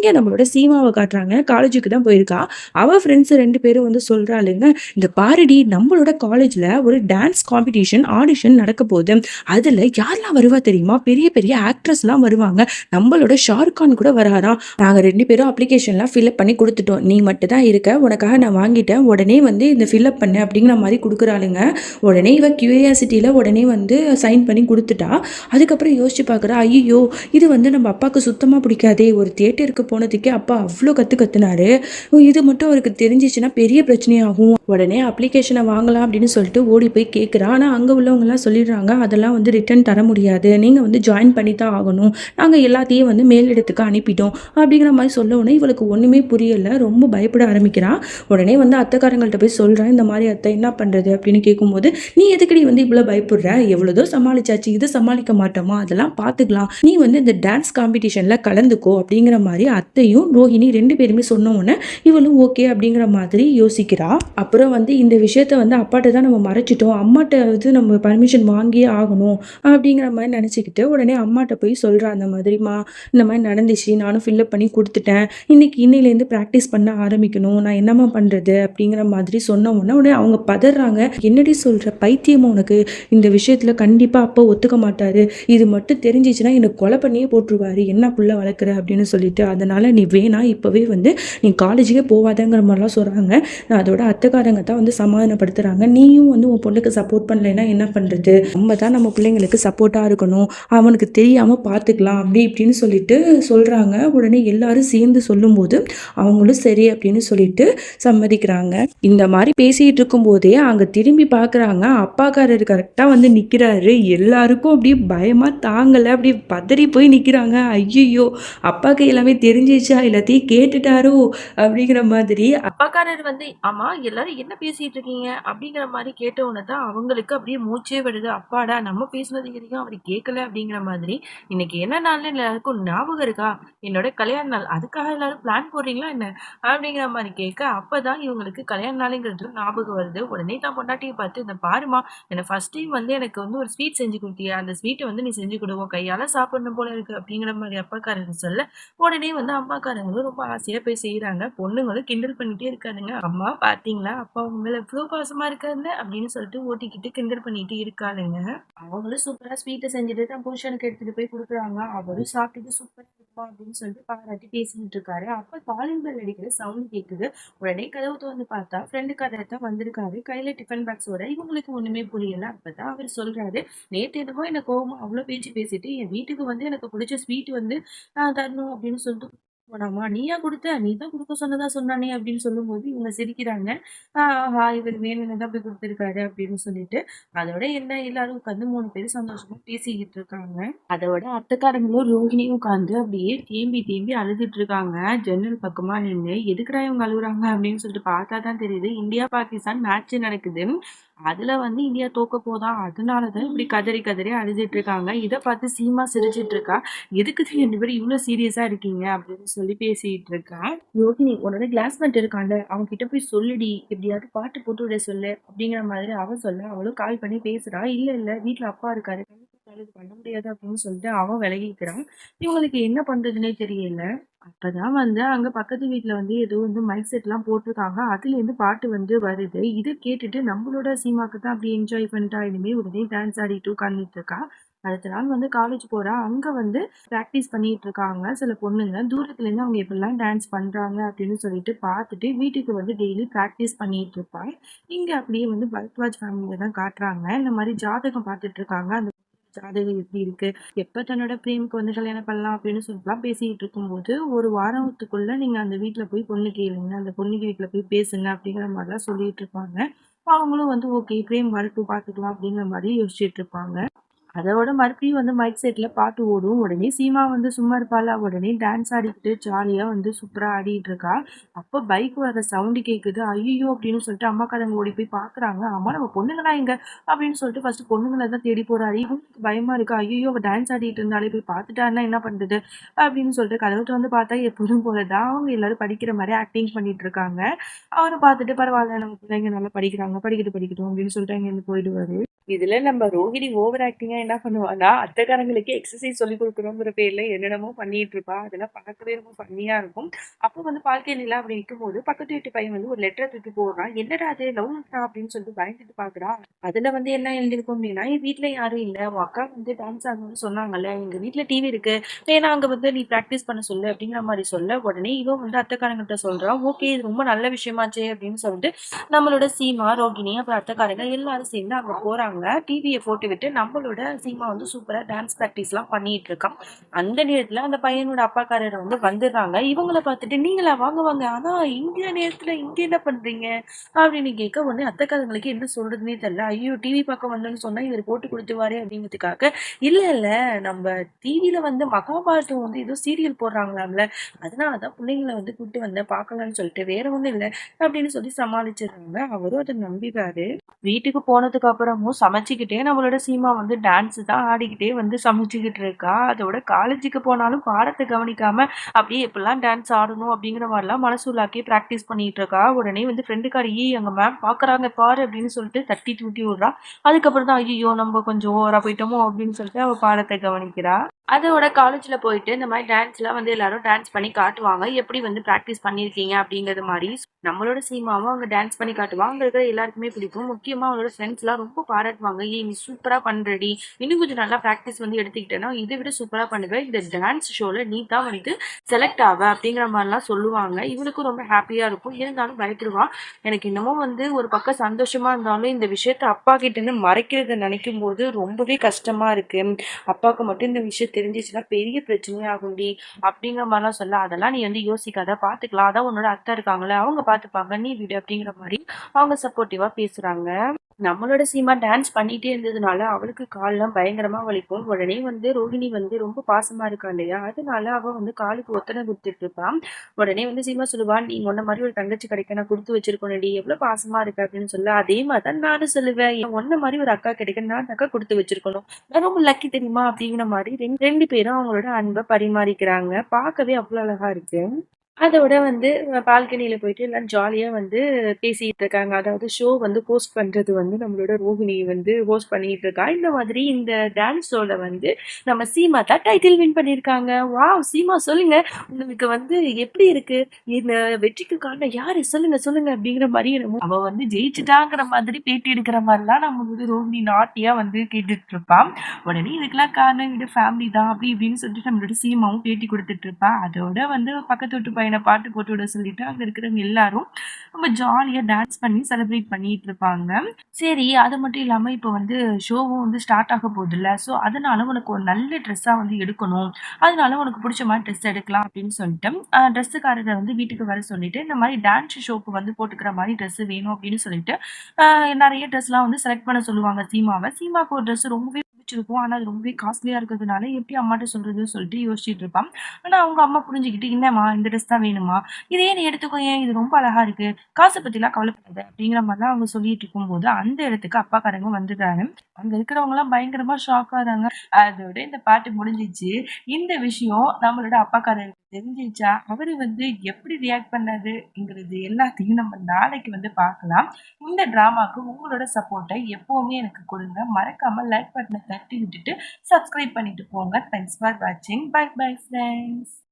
இங்கே நம்மளோட சீமாவை காட்டுறாங்க. காலேஜுக்கு தான் போயிருக்கா. அவள் ஃப்ரெண்ட்ஸ் ரெண்டு பேரும் வந்து சொல்கிறாளுங்க இந்த பாரடி நம்மளோட காலேஜில் ஒரு டான்ஸ் காம்படிஷன் ஆடிஷன் நடக்க போகுது. அதில் யாரெல்லாம் வருவா தெரியுமா? பெரிய பெரிய ஆக்ட்ரஸ்லாம் வருவாங்க. நம்மளோட ஷாருக்கான் கூட வராராம். நாங்கள் ரெண்டு பேரும் அப்ளிகேஷன்லாம் ஃபில்அப் பண்ணி கொடுத்துட்டோம். நீ மட்டும் தான் இருக்க. உனக்காக நான் வாங்கிட்டேன். உடனே வந்து இந்த ஃபில்அப் பண்ணு அப்படிங்கிற மாதிரி கொடுக்குறாளுங்க. உடனே இவ கியூரியாசிட்டியில் உடனே வந்து சைன் பண்ணி கொடுத்துட்டா. அதுக்கப்புறம் யோசிச்சு பார்க்குறா ஐயோ இது வந்து நம்ம அப்பாவுக்கு சுத்தமாக பிடிக்காதே. ஒரு தியேட்டருக்கு போனதுக்கே அப்பா அவ்வளோ கற்று கத்துனாரு. இது மட்டும் அவருக்கு தெரிஞ்சிச்சுன்னா பெரிய பிரச்சனையாகும். உடனே அப்ளிகேஷனை வாங்கலாம் அப்படின்னு சொல்லிட்டு ஓடி போய் கேட்குறா ஆனால் அங்கே உள்ளவங்கலாம் சொல்லிடுறாங்க அதெல்லாம் வந்து ரிட்டர்ன் தர முடியாது. நீங்கள் வந்து ஜாயின் பண்ணி தான் ஆகணும். நாங்கள் எல்லாத்தையும் வந்து மேலிடத்துக்கு அனுப்பிட்டோம். அப்படிங்கிற மாதிரி சொல்ல உடனே இவளுக்கு ஒன்றுமே புரியலை. ரொம்ப பயப்பட ஆரம்பிக்கிறான் உடனே வந்து அத்தைக்காரங்கள்ட்ட போய் சொல்கிறேன் இந்த மாதிரி அத்தை என்ன பண்ணுறது அப்படின்னு கேட்கும்போது நீ எதுக்கடி வந்து இவ்வளோ பயப்படுற? எவ்வளோதோ சமாளிச்சாச்சு. இது சமாளிக்க மாட்டோமா? அதெல்லாம் பார்த்துக்கலாம் நீ வந்து இந்த டான்ஸ் காம்படிஷனில் கலந்துக்கோ. அப்படிங்கிற மாதிரி அத்தையும் ரோஹிணி ரெண்டு பேருமே சொன்ன உடனே இவளும் ஓகே அப்படிங்கிற மாதிரி யோசிக்கிறா. அப்புறம் வந்து இந்த விஷயத்த வந்து அப்பாட்ட தான் நம்ம மறைச்சிட்டோம். அம்மாட்ட வந்து நம்ம பர்மிஷன் வாங்கியே ஆகணும் அப்படிங்கிற மாதிரி நினச்சிக்கிட்டு உடனே அம்மாட்ட போய் சொல்கிறா அந்த மாதிரிம்மா இந்த மாதிரி நடந்துச்சு. நானும் ஃபில்லப் பண்ணி கொடுத்துட்டேன். இன்னைக்கு இன்னையிலேருந்து ப்ராக்டிஸ் பண்ண ஆரம்பிக்கணும். நான் என்னம்மா பண்ணுறது அப்படிங்கிற மாதிரி சொன்ன உடனே உடனே அவங்க பதறாங்க. என்னடி சொல்கிற பைத்தியமா உனக்கு? இந்த விஷயத்தில் கண்டிப்பாக அப்பா ஒத்துக்க மாட்டார். இது மட்டும் தெரிஞ்சிச்சுன்னா என்னை கொலை பண்ணியே போட்டுருவாரு. என்ன புள்ள வளர்க்குற? அப்படின்னு சொல்லிட்டு அதனால் நீ வேணா இப்போவே வந்து நீ காலேஜுக்கே போகாதங்கிற மாதிரிலாம் சொல்கிறாங்க அதோட அத்தைக்காரங்க தான் வந்து சமாதானப்படுத்துகிறாங்க நீயும் வந்து உன் பொண்ணுக்கு சப்போர்ட் பண்ணலைன்னா என்ன பண்ணுறது நம்ம தான் நம்ம பிள்ளைங்களுக்கு சப்போர்ட்டாக இருக்கணும். அவனுக்கு தெரியாமல் பார்த்துக்கலாம். அப்படி இப்படின்னு சொல்லிட்டு சொல்கிறாங்க உடனே எல்லாரும் சேர்ந்து சொல்லும்போது அவங்களும் சரி அப்படின்னு சொல்லிட்டு சம்மதிக்கிறாங்க. இந்த மாதிரி பேசிகிட்டு இருக்கும்போதே அங்கே திரும்பி பார்க்குறாங்க அப்பாக்காரர் கரெக்டாக வந்து நிற்கிறாரு எல்லாருக்கும் அப்படியே பயமாக தாங்கலை. அப்படியே பதறி போய் நிற்கிறாங்க ஐயோ அப்பாக்கு எல்லாமே தெரிஞ்சிச்சா? எல்லாத்தையும் கேட்டுட்டாரோ? அப்படிங்கிற மாதிரி. அப்பாக்காரர் வந்து ஆமா எல்லாரும் என்ன பேசிட்டு இருக்கீங்க? அப்படிங்கிற மாதிரி கேட்ட உடனே தான் அவங்களுக்கு அப்படியே மூச்சே விடுது அப்பாடா நம்ம பேசுனது எதையும் அவர் கேட்கல? அப்படிங்கிற மாதிரி. இன்னைக்கு என்ன நாள்னு எல்லாருக்கும் ஞாபகம் இருக்கா? என்னோட கல்யாண நாள். அதுக்காக எல்லாரும் பிளான் போடுறீங்களா என்ன? அப்படிங்கிற மாதிரி கேட்க அப்பதான் இவங்களுக்கு கல்யாண நாளுங்கிறது ஞாபகம் வருது. உடனே தான் பொண்டாட்டியை பார்த்து இந்த பாருமா என்ன ஃபர்ஸ்ட் டைம் வந்து எனக்கு வந்து ஒரு ஸ்வீட் செஞ்சு கொடுத்தியா? அந்த ஸ்வீட்டை வந்து நீ செஞ்சு கொடுவோம் கையால சாப்பிடணும் போல இருக்கு. அப்படிங்கிற மாதிரி அப்பாக்காரங்க சொல்ல உடனே வந்து அம்மாக்காரங்களும் ரொம்ப ஆசையா போய் செய்யறாங்க பொண்ணுங்களும் கிண்டல் பண்ணிட்டே இருக்கானுங்க அம்மா பாத்தீங்களா? அப்பா உங்க மேல எவ்வளவு பாசமா அப்படின்னு சொல்லிட்டு ஓட்டிக்கிட்டு கிண்டல் பண்ணிட்டு இருக்காளுங்க. அவங்களும் சூப்பரா ஸ்வீட்டை செஞ்சுட்டு தான் புருஷனுக்கு எடுத்துட்டு போய் கொடுக்குறாங்க. அவரும் சாப்பிட்டுட்டு சூப்பராக இருக்குமா அப்படின்னு சொல்லிட்டு பாராட்டி பேசிட்டு இருக்காரு. அப்ப காலிங் பெல் அடிக்கிற சவுண்ட் கேக்குது. உடனே கதவு திறந்து பார்த்தா ஃப்ரெண்டு கதை தான் வந்திருக்காரு. கையில டிஃபன் பாக்ஸோட இவங்களுக்கு ஒண்ணுமே புரியல. அப்பதான் அவர் சொல்றாரு நேத்து என்னமோ என்ன கோவம் அவ்வளவு பேச்சு பேசிட்டு என் வீட்டுக்கு வந்து எனக்கு பிடிச்ச ஸ்வீட் வந்து நான் தரணும் அப்படின்னு சொல்லிட்டு போனாமா? நீயா கொடுத்த? நீ தான் கொடுக்க சொன்னதா சொன்னானே அப்படின்னு சொல்லும்போது இவங்க சிரிக்கிறாங்க. ஆஹா இவர் வேணும்னு தான் போய் கொடுத்துருக்காரு அப்படின்னு சொல்லிட்டு அதோட என்ன எல்லாரும் உட்காந்து மூணு பேரும் சந்தோஷமா பேசிக்கிட்டு இருக்காங்க. அதோட அத்தைக்காரங்களும் ரோஹிணியும் உட்காந்து அப்படியே தேம்பி தேம்பி அழுதுட்டு இருக்காங்க. ஜன்னல் பக்கமா நின்று எதுக்குடா இவங்க அழுகுறாங்க? அப்படின்னு சொல்லிட்டு பார்த்தா தான் தெரியுது இந்தியா பாகிஸ்தான் மேட்ச் நடக்குது. அதுல வந்து இந்தியா தோக்க போதா? அதனாலதான் இப்படி கதறி கதறி அழுதுட்டு இருக்காங்க. இதை பார்த்து சீமா சிரிச்சிட்டு இருக்கா? எதுக்கு ரெண்டு பேரும் இவ்வளவு சீரியஸா இருக்கீங்க? அப்படின்னு சொல்லி பேசிட்டு இருக்கா. யோகினி உன்னோட கிளாஸ்மேட் இருக்கான்ல அவங்க கிட்ட போய் சொல்லுடி. எப்படியாவது பாட்டு போட்டு விட சொல்லு. அப்படிங்கிற மாதிரி அவ சொல்ல அவளும் கால் பண்ணி பேசுறா. இல்ல இல்ல. வீட்டுல அப்பா இருக்காரு. கண்டிப்பா இது பண்ண முடியாது அப்படின்னு சொல்லிட்டு அவன் விலகிக்கிறான் இவங்களுக்கு என்ன பண்றதுன்னே தெரியல. அப்பதான் வந்து அங்க பக்கத்து வீட்டுல வந்து ஏதோ வந்து மைக் செட்லாம் போட்டிருக்காங்க. அதுல இருந்து பாட்டு வந்து வருது. இதை கேட்டுட்டு நம்மளோட சீமாக்கு தான் அப்படி என்ஜாய் பண்ணிட்டா இனிமே உடனே டான்ஸ் ஆடிட்டு உட்காந்துட்டு இருக்கா. அடுத்த நாள் வந்து காலேஜ் போறா. அங்க வந்து ப்ராக்டிஸ் பண்ணிட்டு இருக்காங்க சில பொண்ணுங்க. தூரத்துல இருந்து அவங்க எப்படிலாம் டான்ஸ் பண்றாங்க அப்படின்னு சொல்லிட்டு பார்த்துட்டு வீட்டுக்கு வந்து டெய்லி ப்ராக்டிஸ் பண்ணிட்டு இருப்பாங்க. இங்க அப்படியே வந்து பரத்வாஜ் ஃபேமிலியை தான் காட்டுறாங்க. இந்த மாதிரி ஜாதகம் பார்த்துட்டு இருக்காங்க. அந்த ஜாதகம் எப்படி இருக்கு? எப்ப தன்னோட பிரேமுக்கு வந்து கல்யாணம் பண்ணலாம் அப்படின்னு சொல்லிட்டுலாம் பேசிட்டு இருக்கும்போது ஒரு வாரத்துக்குள்ள நீங்க அந்த வீட்டுல போய் பொண்ணு கேளுங்க அந்த பொண்ணுக்கு வீட்டுல போய் பேசுங்க அப்படிங்கிற மாதிரிலாம் சொல்லிட்டு இருப்பாங்க. அவங்களும் வந்து ஓகே பிரேம் வரட்டும் பார்த்துக்கலாம் அப்படிங்கிற மாதிரி யோசிச்சுட்டு இருப்பாங்க. அதோட மறுபடியும் வந்து மைக் செட்டில் பாட்டு ஓடும் உடனே சீமா வந்து சும்மா இருப்பாளா? உடனே டான்ஸ் ஆடிக்கிட்டு ஜாலியாக வந்து சூப்பராக ஆடிட்டு இருக்கா. அப்போ பைக் வர சவுண்டு கேட்குது ஐயோ அப்படின்னு சொல்லிட்டு அம்மாக்காரங்க ஓடி போய் பார்க்குறாங்க அம்மா நம்ம பொண்ணுங்களா எங்க அப்படின்னு சொல்லிட்டு ஃபர்ஸ்ட் பொண்ணுங்களை தான் தேடி போறாரு. இவங்களுக்கு பயமா இருக்கு. ஐயோ அவள் டான்ஸ் ஆடிட்டு இருந்தாலே போய் பார்த்துட்டாருன்னா என்ன பண்ணுறது அப்படின்னு சொல்லிட்டு கதவுட்டு வந்து பார்த்தா எப்போதும் போலதான் அவங்க எல்லாரும் படிக்கிற மாதிரி ஆக்டிங் பண்ணிட்டு இருக்காங்க. அவரை பார்த்துட்டு பரவாயில்ல நம்ம பிள்ளைங்க நல்லா படிக்கிறாங்க படிக்கிட்டு படிக்கட்டும் அப்படின்னு சொல்லிட்டு அங்கேருந்து போயிடுவாரு. இதுல நம்ம ரோஹிணி ஓவர் ஆக்டிங்கா என்ன பண்ணுவான்னா, அத்தைக்காரங்களுக்கு எக்ஸசைஸ் சொல்லிக் குடுக்குறோங்கிற பேர்ல என்னென்னமோ பண்ணிட்டு இருப்பா. அதெல்லாம் பார்க்கவே ரொம்ப பண்ணியா இருக்கும். அப்போ வந்து பால்கனில அப்படி நிக்கும்போது, பக்கத்து வீட்டு பையன் வந்து ஒரு லெட்டர் தூக்கி போடுறான். "என்னடா அது லவ் லெட்டரா?" அப்படின்னு சொல்லிட்டு பயந்துட்டு பார்க்குறா. அதுல வந்து என்ன எழுதியிருக்கும் அப்படின்னா, "என் வீட்டுல யாரும் இல்ல. உன் அக்கா வந்து டான்ஸ் ஆகணும்னு சொன்னாங்கல்ல. எங்க வீட்டுல டிவி இருக்கு. ஏன்னா அங்க வந்து நீ பிராக்டிஸ் பண்ண சொல்லு." அப்படிங்கிற மாதிரி சொல்ல, உடனே இவன் வந்து அத்தைக்காரங்ககிட்ட சொல்றான் "ஓகே இது ரொம்ப நல்ல விஷயமாச்சே." அப்படின்னு சொல்லிட்டு நம்மளோட சீமா, ரோகிணி அப்புறம் அத்தைக்காரங்க எல்லாரும் சேர்ந்து அங்க போறாங்க. டிவிய போட்டுவிட்டு நம்மளோட சீமா வந்து சூப்பராக டான்ஸ் ப்ராக்டிஸ்லாம் பண்ணிட்டு இருக்கான் அந்த நேரத்துல அந்த பையனோட அப்பாக்காரர் வந்து வந்துடுறாங்க. இவங்களை பார்த்துட்டு, "நீங்களா? வாங்க வாங்க. ஆனால் இந்த நேரத்துல இங்கே என்ன பண்றீங்க?" அப்படின்னு கேட்க, உடனே அத்தைக்காரங்களுக்கு என்ன சொல்றதுன்னே தெரியல. ஐயோ! டிவி பார்க்க வந்தேன்னு சொன்னால் இவர் போட்டு கொடுத்துவாரு அப்படிங்கிறதுக்காக, இல்லை இல்ல நம்ம டிவியில் வந்து மகாபாரதம் வந்து ஏதோ சீரியல் போடுறாங்களாம்ல. அதனால தான் பிள்ளைங்களை வந்து கூப்பிட்டு வந்தேன் பார்க்கலாம்னு சொல்லிட்டு. வேற ஒன்றும் இல்லை அப்படின்னு சொல்லி சமாளிச்சிடுறாங்க. அவரும் அதை நம்பிவாரு வீட்டுக்கு போனதுக்கு அப்புறமும் சமைச்சிக்கிட்டே நம்மளோட சீமா வந்து டான்ஸ் தான் ஆடிக்கிட்டே வந்து சமைச்சிக்கிட்டு இருக்கா. அதோட காலேஜுக்கு போனாலும் பாடத்தை கவனிக்காம அப்படியே எப்படிலாம் டான்ஸ் ஆடணும் அப்படிங்கிற மாதிரிலாம் மனசுள்ளாக்கி ப்ராக்டிஸ் பண்ணிட்டு இருக்கா. உடனே வந்து ஃப்ரெண்டுக்காரி, "ஏய் மேம் பார்க்குறாங்க பாரு" அப்படின்னு சொல்லிட்டு தட்டி தூக்கி விடுறா. அதுக்கப்புறம் தான், ஐயோ நம்ம கொஞ்சம் ஓவராக போயிட்டோமோ" அப்படின்னு சொல்லிட்டு அவள் பாடத்தை கவனிக்கிறா. அதோட காலேஜில் போயிட்டு இந்த மாதிரி டான்ஸ்லாம் வந்து எல்லாரும் டான்ஸ் பண்ணி காட்டுவாங்க. எப்படி வந்து ப்ராக்டிஸ் பண்ணியிருக்கீங்க அப்படிங்கிறது மாதிரி நம்மளோட சீமாவும் அங்கே டான்ஸ் பண்ணி காட்டுவாங்க அங்கே இருக்கிற எல்லாருக்குமே பிடிக்கும். முக்கியமாக அவளோட ஃப்ரெண்ட்ஸ்லாம் ரொம்ப பாராட்டுவாங்க. "ஏய் நீ சூப்பராக பண்ணுறடி இன்னும் கொஞ்சம் நல்லா ப்ராக்டிஸ் வந்து எடுத்துக்கிட்டேன்னா, இதை விட சூப்பராக பண்ணுவேன் இந்த டான்ஸ் ஷோவில் நீ தான் வந்து செலக்ட் ஆவ." அப்படிங்கிற மாதிரிலாம் சொல்லுவாங்க. இவனுக்கும் ரொம்ப ஹாப்பியாக இருக்கும். இருந்தாலும் பயப்படுவான் எனக்கு இன்னமும் வந்து ஒரு பக்கம் சந்தோஷமாக இருந்தாலும், இந்த விஷயத்த அப்பா கிட்டேருந்து மறைக்கிறத நினைக்கும்போது ரொம்பவே கஷ்டமாக இருக்குது அப்பாவுக்கு மட்டும் இந்த விஷயத்தை தெரிஞ்சிச்சுன்னா பெரிய பிரச்சனையாகும்டி. அப்படிங்கிற மாதிரிலாம் சொல்ல, "அதெல்லாம் நீ வந்து யோசிக்காத. பார்த்துக்கலாம். அதான் உன்னோட அத்தை இருக்காங்களே அவங்க பார்த்துப்பாங்க. நீ விடு." அப்படிங்கிற மாதிரி அவங்க சப்போர்ட்டிவா பேசுறாங்க. நம்மளோட சீமா டான்ஸ் பண்ணிட்டே இருந்ததுனால, அவளுக்கு கால்லாம் பயங்கரமா வலிக்கும். உடனே வந்து ரோகிணி வந்து ரொம்ப பாசமா இருக்கா இல்லையா? அதனால அவ வந்து காலுக்கு ஒத்தனை கொடுத்துட்டு இருப்பான் உடனே வந்து சீமா சொல்லுவா, நீங்கள் உன்ன மாதிரி ஒரு தங்கச்சி கிடைக்க நான் கொடுத்து வச்சிருக்கணும்டி. எவ்வளோ பாசமா இருக்க." அப்படின்னு சொல்ல, அதே மாதிரி தான் நானும் சொல்லுவேன். "உன்ன மாதிரி ஒரு அக்கா கிடைக்க நான் அக்கா கொடுத்து வச்சிருக்கணும். நான் ரொம்ப லக்கி தெரியுமா?" அப்படிங்கிற மாதிரி ரெண்டு ரெண்டு பேரும் அவங்களோட அன்பை பரிமாறிக்கிறாங்க. பார்க்கவே அவ்வளோ அழகா இருக்கு. அதோட வந்து பால்கனியில் போயிட்டு எல்லாம் ஜாலியாக வந்து பேசிகிட்டு இருக்காங்க. அதாவது ஷோ வந்து ஹோஸ்ட் பண்ணுறது வந்து நம்மளோட ரோஹிணி வந்து ஹோஸ்ட் பண்ணிகிட்டு இருக்கா. இந்த மாதிரி இந்த டான்ஸ் ஷோவில் வந்து நம்ம சீமா தான் டைட்டில் வின் பண்ணியிருக்காங்க. வாவ்! சீமா சொல்லுங்க. உங்களுக்கு வந்து எப்படி இருக்கு? இந்த வெற்றிக்கு காரணம் யாரு? சொல்லுங்க சொல்லுங்க அப்படிங்கிற மாதிரி என்னமோ அவ வந்து ஜெயிச்சுட்டாங்கிற மாதிரி பேட்டி எடுக்கிற மாரிலாம் நம்மளோட ரோஹிணி நாட்டியா வந்து கேட்டுட்டு இருப்பா. உடனே இதுக்கெல்லாம் காரணம் இது ஃபேமிலி தான் அப்படி இப்படின்னு சொல்லிட்டு நம்மளோட சீமாவும் பேட்டி குடுத்துட்டு அதோட வந்து பக்கத்து வீட்டு பையன் பாட்டு போட்டு விட சொல்லிட்டு அங்கே இருக்கிறவங்க எல்லாரும் ரொம்ப ஜாலியாக டான்ஸ் பண்ணி செலிப்ரேட் பண்ணிட்டு இருப்பாங்க. சரி அது மட்டும் இல்லாமல் இப்போ வந்து ஷோவும் வந்து ஸ்டார்ட் ஆக போதில்ல ஸோ அதனால உனக்கு ஒரு நல்ல ட்ரெஸ்ஸாக வந்து எடுக்கணும். அதனால உனக்கு பிடிச்ச மாதிரி ட்ரெஸ் எடுக்கலாம் அப்படின்னு சொல்லிட்டு, ட்ரெஸ்ஸுக்காரரை வந்து வீட்டுக்கு வர சொல்லிட்டு, இந்த மாதிரி டான்ஸ் ஷோக்கு வந்து போட்டுக்கிற மாதிரி ட்ரெஸ் வேணும் அப்படின்னு சொல்லிட்டு, நிறைய ட்ரெஸ்லாம் வந்து செலக்ட் பண்ண சொல்லுவாங்க சீமாவை சீமாவுக்கு ஒரு ட்ரெஸ் ரொம்பவே பிடிச்சிருக்கும். ஆனால் அது ரொம்பவே காஸ்ட்லியாக இருக்கிறதுனால எப்படி அம்மாட்ட சொல்கிறதுன்னு சொல்லிட்டு யோசிச்சுட்டு இருப்பான் ஆனால் அவங்க அம்மா புரிஞ்சுக்கிட்டு "என்னம்மா இந்த ட்ரெஸ் தான் வேணுமா? இதையே நீ எடுத்துக்கோயேன். இது ரொம்ப அழகா இருக்கு. காசு பத்திலாம் கவலைப்படாது அப்படிங்கிற மாதிரிலாம் அவங்க சொல்லிட்டு இருக்கும்போது, அந்த இடத்துக்கு அப்பாக்காரங்க வந்துடுறாங்க. அங்க இருக்கிறவங்கலாம் பயங்கரமா ஷாக் ஆகுறாங்க. அதோட இந்த பாட்டு முடிஞ்சிச்சு. இந்த விஷயம் நம்மளோட அப்பாக்காரங்க தெரிஞ்சிச்சா அவரு வந்து எப்படி ரியாக்ட் பண்ணதுங்கிறது எல்லாத்தையும் நம்ம நாளைக்கு வந்து பார்க்கலாம். இந்த டிராமாக்கு உங்களோட சப்போர்ட்டை எப்பவுமே எனக்கு கொடுங்க. மறக்காம லைக் பட்டனை தட்டி விட்டுட்டு சப்ஸ்கிரைப் பண்ணிட்டு போங்க. தேங்க்ஸ் ஃபார் வாட்சிங். Bye bye friends.